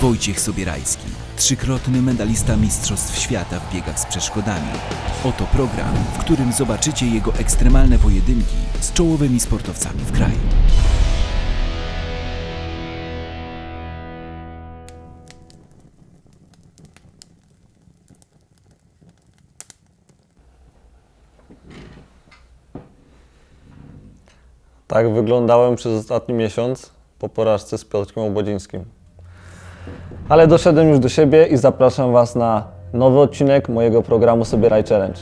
Wojciech Sobierajski, trzykrotny medalista Mistrzostw Świata w biegach z przeszkodami. Oto program, w którym zobaczycie jego ekstremalne pojedynki z czołowymi sportowcami w kraju. Tak wyglądałem przez ostatni miesiąc po porażce z Piotrkiem Obodzińskim. Ale doszedłem już do siebie i zapraszam Was na nowy odcinek mojego programu Sobieraj Challenge.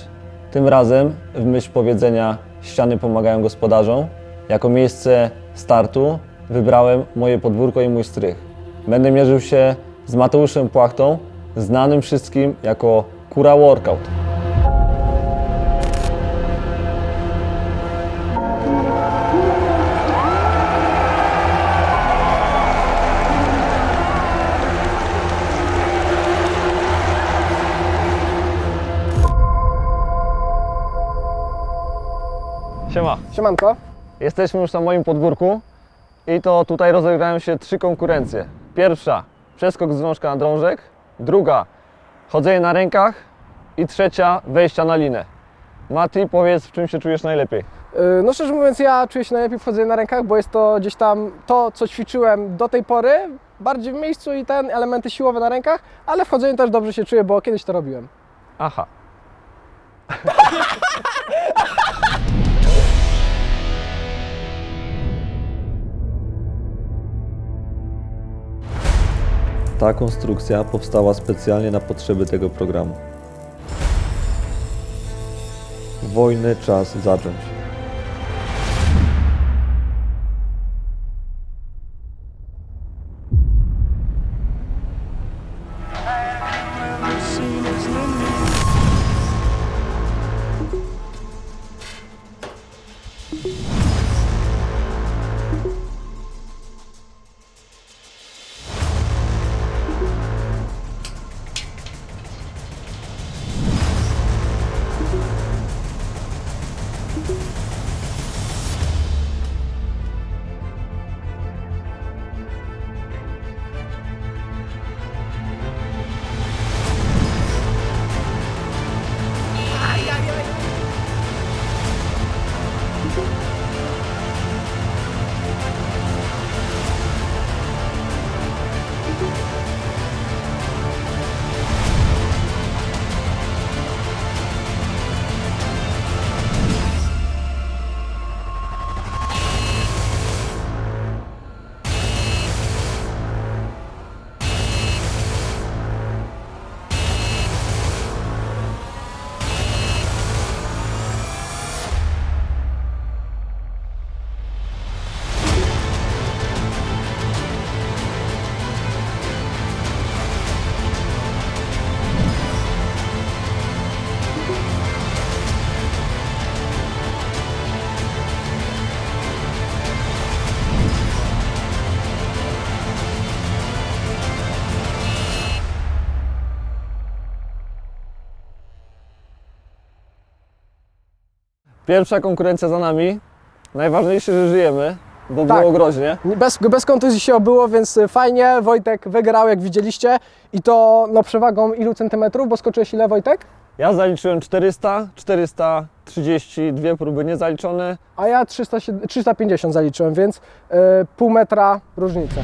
Tym razem, w myśl powiedzenia ściany pomagają gospodarzom, jako miejsce startu wybrałem moje podwórko i mój strych. Będę mierzył się z Mateuszem Płachtą, znanym wszystkim jako Kura Workout. Siema! Siemanko. Jesteśmy już na moim podwórku i to tutaj rozegrają się trzy konkurencje. Pierwsza przeskok z drążka na drążek, druga chodzenie na rękach i trzecia wejścia na linę. Mati, powiedz w czym się czujesz najlepiej. Yy, No szczerze mówiąc, ja czuję się najlepiej w chodzeniu na rękach, bo jest to gdzieś tam to, co ćwiczyłem do tej pory, bardziej w miejscu i ten elementy siłowe na rękach, ale w chodzeniu też dobrze się czuję, bo kiedyś to robiłem. Aha. Ta konstrukcja powstała specjalnie na potrzeby tego programu. Wojny czas zacząć. Pierwsza konkurencja za nami. Najważniejsze, że żyjemy, bo Tak. było groźnie. Bez, bez kontuzji się obyło, więc fajnie. Wojtek wygrał, jak widzieliście. I to no, przewagą ilu centymetrów, bo skoczyłeś ile, Wojtek? Ja zaliczyłem 400, 430, dwie próby niezaliczone. A ja 300, 350 zaliczyłem, więc yy, pół metra różnica.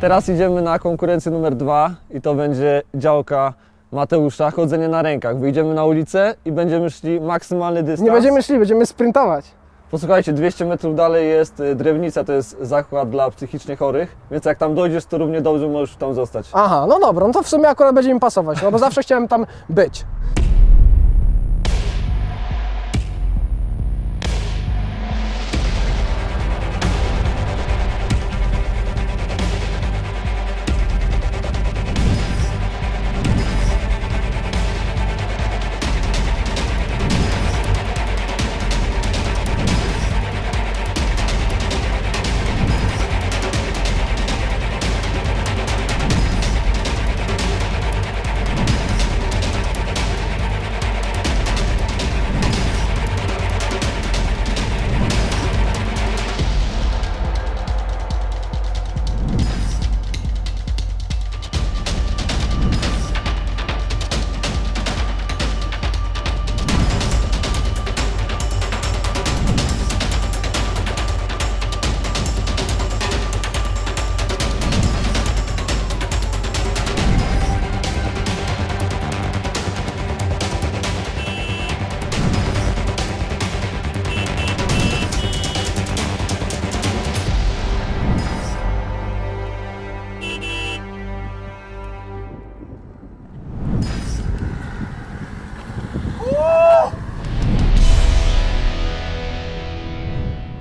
Teraz idziemy na konkurencję numer dwa i to będzie działka Mateusza, chodzenie na rękach. Wyjdziemy na ulicę i będziemy szli maksymalny dystans. Nie będziemy szli, będziemy sprintować. Posłuchajcie, 200 metrów dalej jest y, Drewnica, to jest zakład dla psychicznie chorych, więc jak tam dojdziesz, to równie dobrze możesz tam zostać. Aha, no dobra, no to w sumie akurat będzie mi pasować, no bo zawsze chciałem tam być.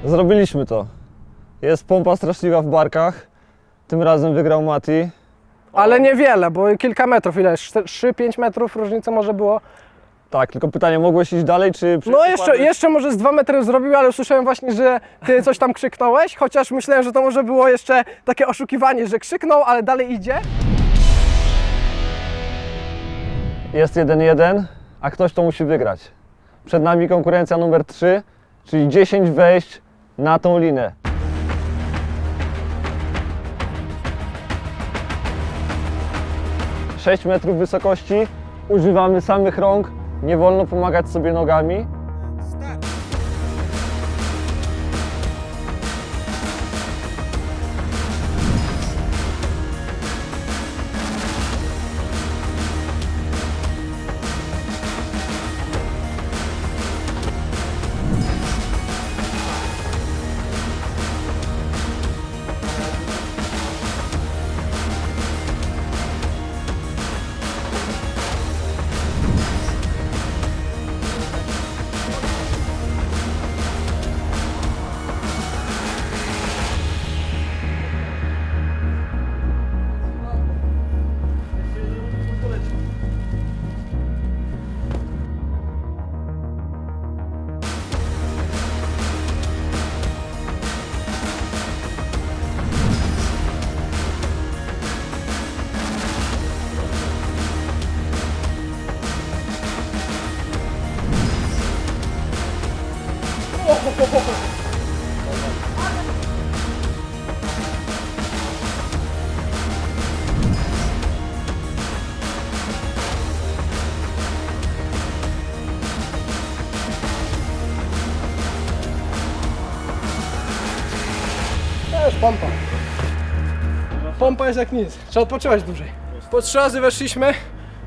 Zrobiliśmy to. Jest pompa straszliwa w barkach. Tym razem wygrał Mati. Ale niewiele, bo kilka metrów, ile? 3-5 metrów różnicy może było. Tak, tylko pytanie, mogłeś iść dalej, czy... No jeszcze, jeszcze może z 2 metry zrobił, ale usłyszałem właśnie, że ty coś tam krzyknąłeś, chociaż myślałem, że to może było jeszcze takie oszukiwanie, że krzyknął, ale dalej idzie. Jest 1-1, a ktoś to musi wygrać. Przed nami konkurencja numer 3, czyli 10 wejść na tą linę. Sześć metrów wysokości, używamy samych rąk, nie wolno pomagać sobie nogami. Pompa. Pompa jest jak nic. Trzeba odpoczywać dłużej. Po trzy razy weszliśmy.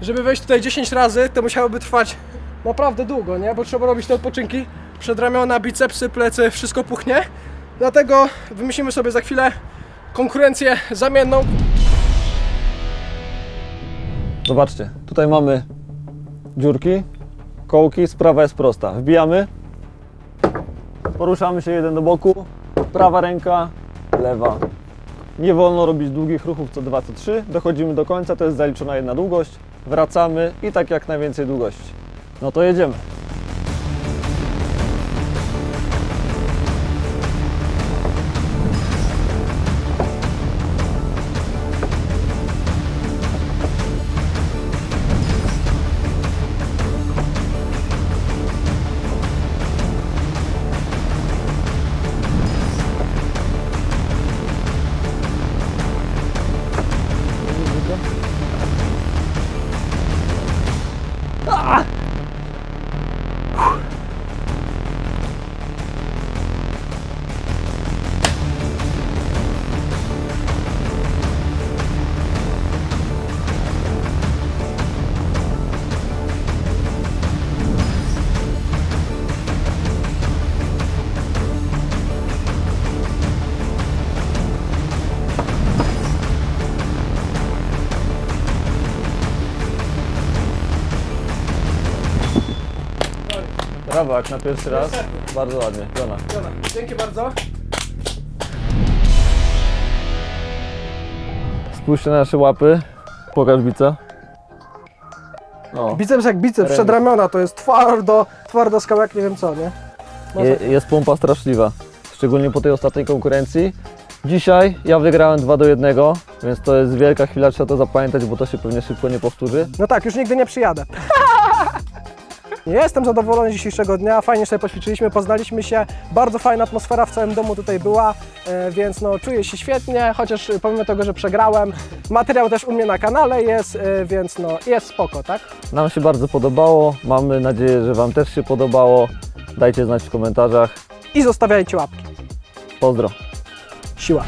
Żeby wejść tutaj 10 razy, to musiałoby trwać naprawdę długo, nie? Bo trzeba robić te odpoczynki. Przedramiona, bicepsy, plecy, wszystko puchnie. Dlatego wymyślimy sobie za chwilę konkurencję zamienną. Zobaczcie, tutaj mamy dziurki, kołki, sprawa jest prosta. Wbijamy, poruszamy się jeden do boku, prawa ręka, lewa. Nie wolno robić długich ruchów co 2, co 3. Dochodzimy do końca, to jest zaliczona jedna długość. Wracamy i tak jak najwięcej długości. No to jedziemy. Brawo, jak na pierwszy raz. Bardzo ładnie, Jona. Jona, Dzięki bardzo. Spójrzcie na nasze łapy. Pokaż bica. O, Biceps jak biceps, Remis. przedramiona, to jest twardo, twardo skał jak nie wiem co, nie? je, jest pompa straszliwa. Szczególnie po tej ostatniej konkurencji. Dzisiaj ja wygrałem 2 do 1, więc to jest wielka chwila, trzeba to zapamiętać, bo to się pewnie szybko nie powtórzy. No tak, już nigdy nie przyjadę. Nie jestem zadowolony z dzisiejszego dnia, fajnie sobie poćwiczyliśmy, poznaliśmy się, bardzo fajna atmosfera w całym domu tutaj była, e, więc no czuję się świetnie, chociaż pomimo tego, że przegrałem, materiał też u mnie na kanale jest, e, więc no jest spoko, tak? Nam się bardzo podobało, mamy nadzieję, że Wam też się podobało. Dajcie znać w komentarzach. I zostawiajcie łapki. Pozdro. Siła.